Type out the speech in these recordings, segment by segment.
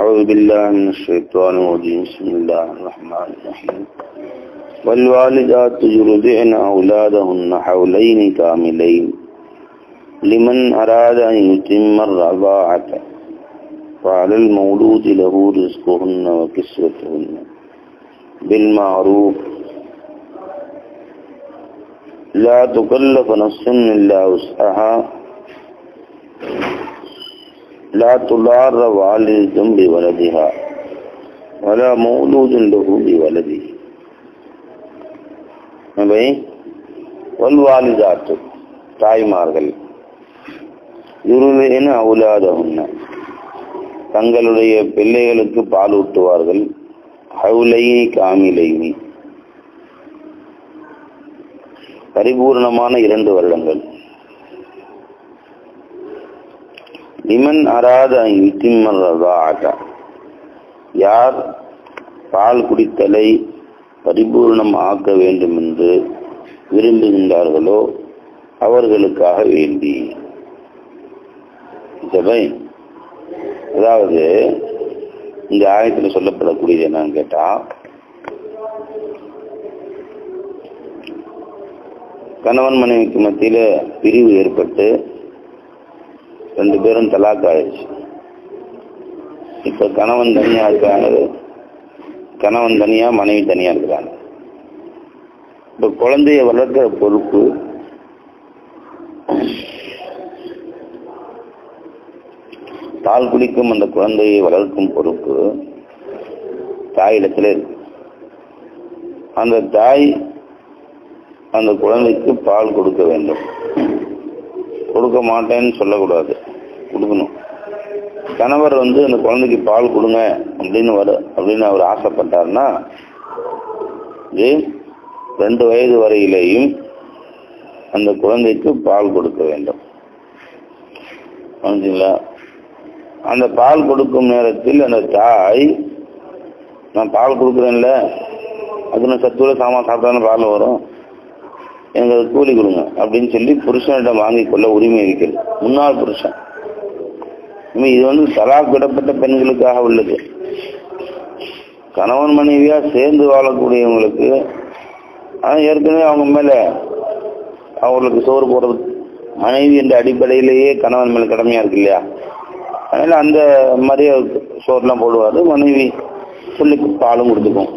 أعوذ بالله من الشيطان الرجيم. بسم الله الرحمن الرحيم. والوالدات يرضعن أولادهن حولين كاملين. لمن أراد أن يتم الرضاعة فعلى المولود له رزقهن وكسوتهن. بالمعروف. لا تكلف نفس إلا وسعها. لا تضار والدة بولدها ولا مولود له بولده அவை வல்வாலிதாத்து தாய்மார்கள் இருளின அவுலாதகுன்ன தங்களுடைய பிள்ளைகளுக்கு பால் ஊட்டுவார்கள் ஹவுலைனி காமிலைனி பரிபூர்ணமான இரண்டு வருடங்கள் லிமன் அராத இத்திம்மர்ரதாக யார் பால் குடித்தலை பரிபூர்ணம் ஆக்க வேண்டும் என்று விரும்புகின்றார்களோ அவர்களுக்காக வேண்டி. சபை அதாவது இந்த ஆயத்தில் சொல்லப்படக்கூடியது என்னன்னு கேட்டா கணவன் மனைவிக்கு மத்தியில பிரிவு ஏற்பட்டு ரெண்டு பேரும் தலாக் ஆயிடுச்சு. இப்ப கணவன் தனியா இருக்கிறாங்க கணவன் தனியா மனைவி தனியா இருக்கிறாங்க. இப்போ குழந்தைய வளர்க்கிற பொறுப்பு பால் குடிக்கும் அந்த குழந்தையை வளர்க்கும் பொறுப்பு தாயிடத்தில் இருக்கு. அந்த தாய் அந்த குழந்தைக்கு பால் கொடுக்க வேண்டும். கொடுக்க மாட்டேன்னு சொல்லக்கூடாது. கணவர் வந்து அந்த குழந்தைக்கு பால் கொடுங்க அப்படின்னு வர அப்படின்னு அவர் ஆசைப்பட்டார்னா இது ரெண்டு வயது வரையிலேயும் அந்த குழந்தைக்கு பால் கொடுக்க வேண்டும். புரிஞ்சுங்களா? அந்த பால் கொடுக்கும் நேரத்தில் அந்த தாய் நான் பால் கொடுக்குறேன்ல அது நான் சத்துள்ள சாமான் சாப்பிட்டாலும் பால் வரும் எனக்கு கூலி கொடுங்க அப்படின்னு சொல்லி புருஷனிடம் வாங்கி கொள்ள உரிமை இருக்கிறது. முன்னாள் புருஷன். இது வந்து சலாக் விடப்பட்ட பெண்களுக்காக உள்ளது. கணவன் மனைவியா சேர்ந்து வாழக்கூடியவங்களுக்கு ஆனால் ஏற்கனவே அவங்க மேல அவங்களுக்கு சோறு போடுறது மனைவி என்ற அடிப்படையிலேயே கணவன் மேல கடமையா இருக்கு இல்லையா? அதனால அந்த மாதிரியே சோறுலாம் போடுவாரு மனைவி சொல்லி பாலும் கொடுத்துக்கும்.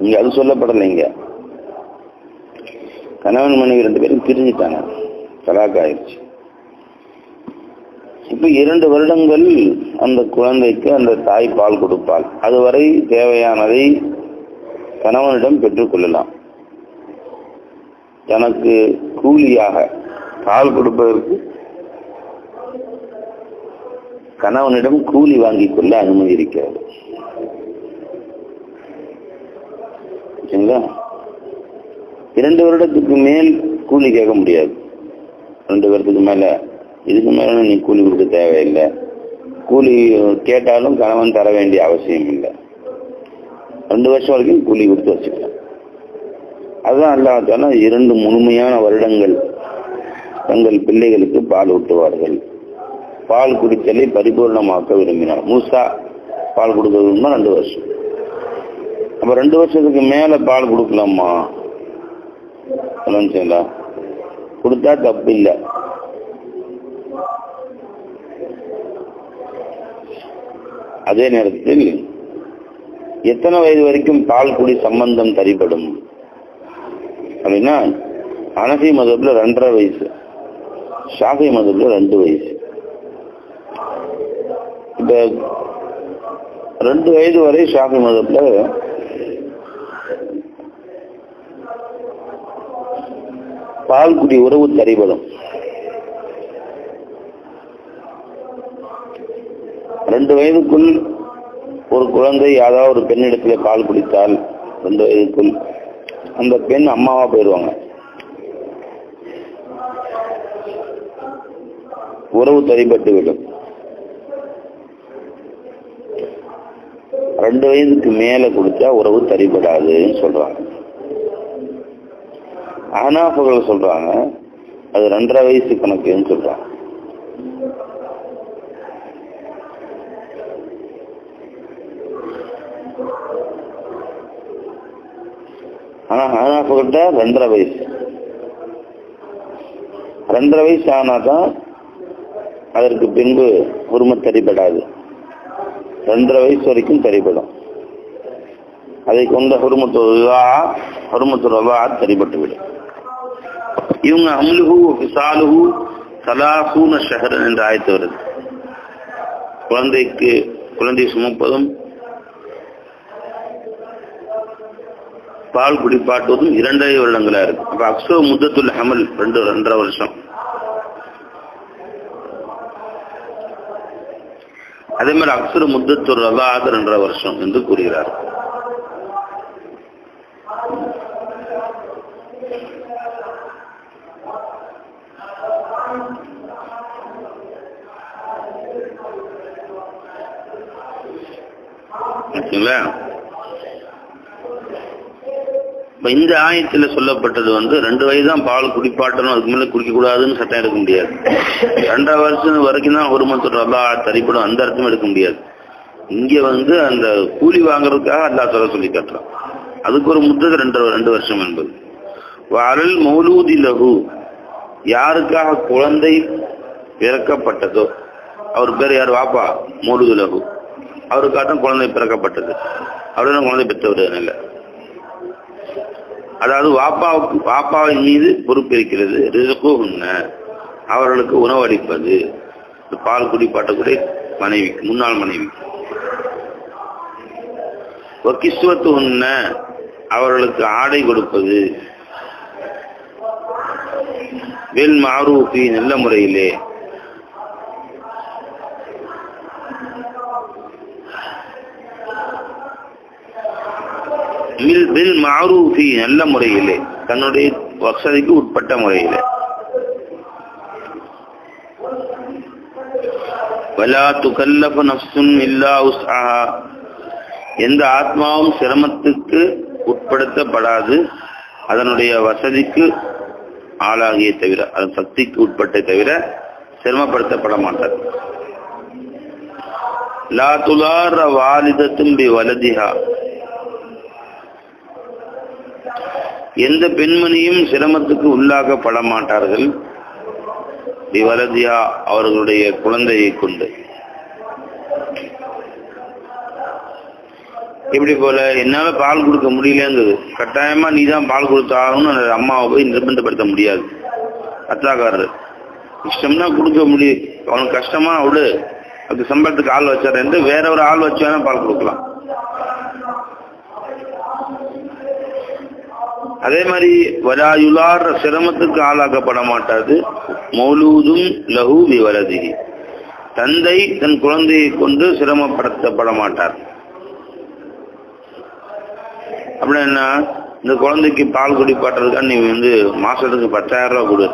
இங்கே அது சொல்லப்படலை இங்க. கணவன் மனைவி ரெண்டு பேரும் பிரிஞ்சுட்டாங்க. தலாக் ஆயிடுச்சு. இப்ப இரண்டு வருடங்கள் அந்த குழந்தைக்கு அந்த தாய் பால் கொடுப்பாள். அதுவரை தேவையானதை கணவனிடம் பெற்றுக்கொள்ளலாம் தனக்கு கூலியாக பால் கொடுப்பதற்கு கணவனிடம் கூலி வாங்கிக் கொள்ள அனுமதி இருக்கிறது. இரண்டு வருடத்துக்கு மேல் கூலி கேட்க முடியாது. ரெண்டு வருடத்துக்கு மேல இதுக்கு மேலே நீ கூலி கொடுக்க தேவையில்லை. கூலி கேட்டாலும் கணவன் தர வேண்டிய அவசியம் இல்லை. ரெண்டு வருஷம் வரைக்கும் கூலி கொடுத்து வச்சுக்கலாம். அதுதான் அல்லாத்தால இரண்டு முழுமையான வருடங்கள் தங்கள் பிள்ளைகளுக்கு பால் ஊட்டுவார்கள். பால் குடித்தலை பரிபூர்ணமாக்க விரும்பினார். மூசா பால் கொடுக்கறதுனா ரெண்டு வருஷம். அப்போ ரெண்டு வருஷத்துக்கு மேலே பால் கொடுக்கலாமா? சொல்லுங்க கொடுத்தா தப்பு இல்லை. அதே நேரத்தில் எத்தனை வயது வரைக்கும் பால் குடி சம்பந்தம் தரிப்படும் அப்படின்னா அனசி மதப்புல ரெண்டரை வயசு ஷாஃபி மதப்புல ரெண்டு வயசு. இப்போ ரெண்டு வயது வரை ஷாஃபி மதப்புல பால் குடி உறவு தரிபடும். ரெண்டு வயதுக்குள் ஒரு குழந்தை யாராவது ஒரு பெண்ணிடத்துல பால் குடித்தால் ரெண்டு வயதுக்குள் அந்த பெண் அம்மாவா போயிடுவாங்க உறவு தரிப்பட்டு விடும். ரெண்டு வயதுக்கு மேல குடிச்சா உறவு தரிப்படாதுன்னு சொல்றாங்க. அனாஃபுகள் சொல்றாங்க அது ரெண்டரை வயசு கணக்குன்னு சொல்றாங்க. கிட்ட ரெண்டரை வயசு. ரெண்டரை வயசு ஆனாதான் அதற்கு பின்பு உரிமை தெரிபடாது ரெண்டரை வயசு வரைக்கும் தெரிபடும் அதை கொண்ட ஹுருமத்துவா ஹுருமத்துவா தெரிபட்டுவிடும் இவங்க அம்லுஹு விசாலுஹு சலாஹூன ஷஹரன் என்று ஆயத்து வருது. குழந்தைக்கு குழந்தை சுமப்பதும் பால் குடிப்பாட்டுவதும் இரண்டரை வருடங்களா இருக்கு. அப்ப அக்ஸோ முத்தத்துல் ஹமல் ரெண்டு ரெண்டரை வருஷம். அதே மாதிரி அக்ஸர முத்தத்துர் ரதாது ரெண்டரை வருஷம் என்று கூறுகிறார். ஓகேங்களா? இப்ப இந்த ஆயத்துல சொல்லப்பட்டது வந்து ரெண்டு வயது தான் பால் குடிப்பாட்டணும் அதுக்கு மேல குடிக்க கூடாதுன்னு சட்டம் எடுக்க முடியாது. ரெண்டாம் வருஷம் வரைக்கும் தான் ஒரு மத்து ரபா தரிப்படும் அந்த அர்த்தம் எடுக்க முடியாது. இங்க வந்து அந்த கூலி வாங்குறதுக்காக அல்லா சொல்ல சொல்லி காட்டுறான். அதுக்கு ஒரு முத்தது ரெண்டு ரெண்டு வருஷம் என்பது. வரல் மௌலூதி லகு யாருக்காக குழந்தை பிறக்கப்பட்டதோ அவர் பேர் யார் வாப்பா? மௌலூதி லகு அவருக்காக தான் குழந்தை பிறக்கப்பட்டது. அவருடன் குழந்தை பெற்றவர்? இல்லை. அதாவது வாப்பாவுக்கு வாப்பாவின் மீது பொறுப்பு இருக்கிறது ரிசுகுன்ன அவர்களுக்கு உணவளிப்பது. பால் குடிப்பாட்டக்கூடிய மனைவிக்கு முன்னாள் மனைவி வக்கிஸ்வத்து உண்ண அவர்களுக்கு ஆடை கொடுப்பது. வெல் மாரூபி நல்ல முறையிலே. மில் பில் மாரூஃபி நல்ல முறையிலே. தன்னுடைய வசதிக்கு உட்பட்ட முறையிலே. வலா துகல்லப நஃப்சுன் இல்லா உஸ்ஆஹா எந்த ஆத்மாவும் சிரமத்துக்கு உட்படுத்தப்படாது. அதனுடைய வசதிக்கு ஆளாகிய தவிர அதன் சக்திக்கு உட்பட்ட தவிர சிரமப்படுத்தப்பட மாட்டார். லா துலார வாலிதத்தும் பி வலதிஹா. எந்த பெண்மணியும் சிரமத்துக்கு உள்ளாக்கப்பட மாட்டார்கள் திவரதியா அவர்களுடைய குழந்தையை கொண்டு. இப்படி போல என்னால பால் கொடுக்க முடியலங்கிறது. கட்டாயமா நீ தான் பால் கொடுத்தாகணும்னு அந்த அம்மாவை போய் நிர்பந்தப்படுத்த முடியாது. அத்தாக்காரர் இஷ்டம்னா கொடுக்க முடியும் அவனுக்கு கஷ்டமா விடு. அது சம்பளத்துக்கு ஆள் வச்சாரு வேற ஒரு ஆள் வச்சானா பால் கொடுக்கலாம். அதே மாதிரி வராயுலார் சிரமத்துக்கு ஆளாக்கப்பட மாட்டாது. மௌலூதும் லஹு விவரதி தந்தை தன் குழந்தையை கொண்டு சிரமப்படுத்தப்பட மாட்டார். அப்படின்னா என்ன? இந்த குழந்தைக்கு பால் குடிப்பாட்டுறதுக்காக நீ வந்து மாசத்துக்கு பத்தாயிரம் ரூபா கொடு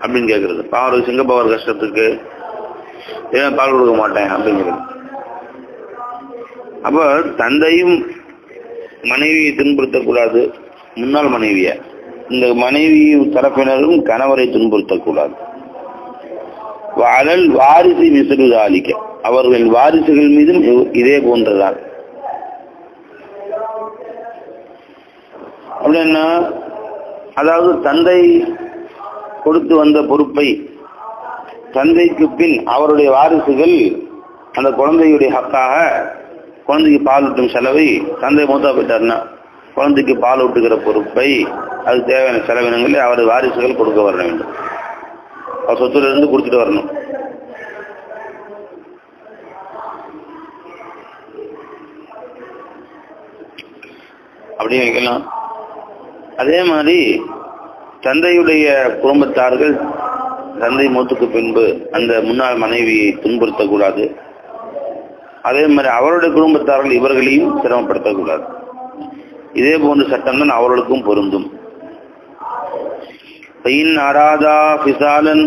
அப்படின்னு கேட்கறது பாவர் சிங்கப்பவர் கஷ்டத்துக்கு. ஏன் பால் கொடுக்க மாட்டேன் அப்படிங்கிறது அப்போ தந்தையும் மனைவியை துன்புறுத்தக்கூடாது. முன்னாள் மனைவிய. இந்த மனைவி தரப்பினரும் கணவரை துன்புறுத்தக்கூடாது. வாழல் வாரிசு அளிக்க அவர்கள் வாரிசுகள் மீதும் இதே போன்றதான். அப்படின்னா அதாவது தந்தை கொடுத்து வந்த பொறுப்பை தந்தைக்கு பின் அவருடைய வாரிசுகள் அந்த குழந்தையுடைய ஹக்காக குழந்தைக்கு பால் ஊட்டும் செலவை தந்தை மூத்தா போயிட்டார்னா குழந்தைக்கு பால் ஊட்டுகிற பொறுப்பை அது தேவையான செலவினங்களை அவர் வாரிசுகள் கொடுக்க வர வேண்டும். அவர் சொத்துல இருந்து கொடுத்துட்டு வரணும். அப்படின்னு வைக்கலாம். அதே மாதிரி தந்தையுடைய குடும்பத்தார்கள் தந்தை மூத்துக்கு பின்பு அந்த முன்னாள் மனைவியை துன்புறுத்தக்கூடாது. அதே மாதிரி அவருடைய குடும்பத்தார்கள் இவர்களையும் சிரமப்படுத்தக்கூடாது. இதே போன்ற சட்டம் தான் அவர்களுக்கும் பொருந்தும். அராதா பிசாலன்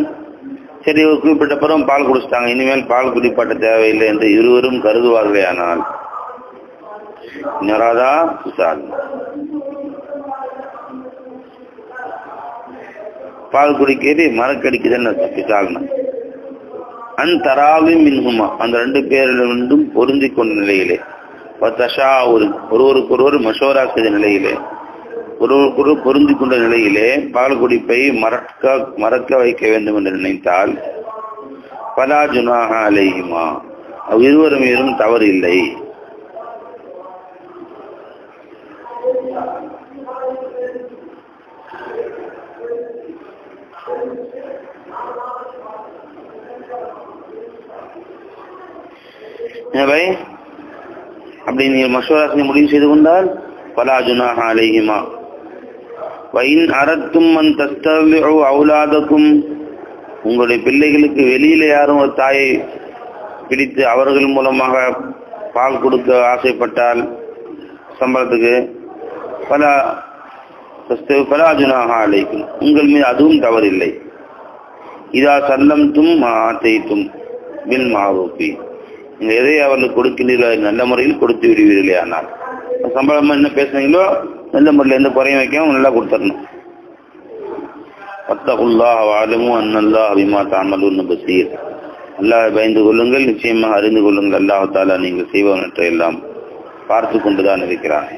சரி ஒரு குறிப்பிட்ட பிறகு பால் குடிச்சிட்டாங்க. இனிமேல் பால் குடிப்பாட்ட தேவையில்லை என்று இருவரும் கருதுவார்களே ஆனால் நராதா பிசாலன் பால் குடிக்கிறது மரக்கடிக்குதுன்னு பிசால்னா அன் தராவி மின்ஹுமா அந்த ரெண்டு பேரிலிருந்தும் பொருந்தி கொண்ட நிலையிலே. தஷா ஒரு ஒருவருக்கு ஒருவர் மஷோரா செய்த நிலையிலே ஒரு ஒரு பொருந்தி கொண்ட நிலையிலே பால் குடிப்பை மறக்க மறக்க வைக்க வேண்டும் என்று நினைத்தால் பலா ஜுனாக அலையுமா இருவரும் மீதும் தவறு இல்லை எனவே அப்படி நீங்கள் மசோராசினை முடிவு செய்து கொண்டால் பலா ஜுனாக வைன் அறத்தும் மண் தஸ்தவிஉ அவுலாதக்கும். உங்களுடைய பிள்ளைகளுக்கு வெளியில யாரும் ஒரு தாயை பிடித்து அவர்கள் மூலமாக பால் கொடுக்க ஆசைப்பட்டால் சம்பளத்துக்கு பல பலாஜுனாக அழைக்கும் உங்கள் மீது அதுவும் தவறில்லை. இதா சல்லம்தும் ஆத்தைத்தும். பின் மாவூப்பி எதை அவர்களுக்கு கொடுக்கிறீர்கள் நல்ல முறையில் கொடுத்து விடுவீர்களே ஆனால். சம்பளமா என்ன பேசுனீங்களோ நல்ல முறையில் எந்த குறையும் வைக்காம நல்லா கொடுத்துடணும். பத்தகுல்லா வாலமும் அன்னல்லா அபிமா தாமலுன்னு பசீர். அல்லாஹ் பயந்து கொள்ளுங்கள் நிச்சயமாக அறிந்து கொள்ளுங்கள். அல்லாஹாலா நீங்கள் செய்வனற்றை எல்லாம் பார்த்து கொண்டுதான் இருக்கிறான்.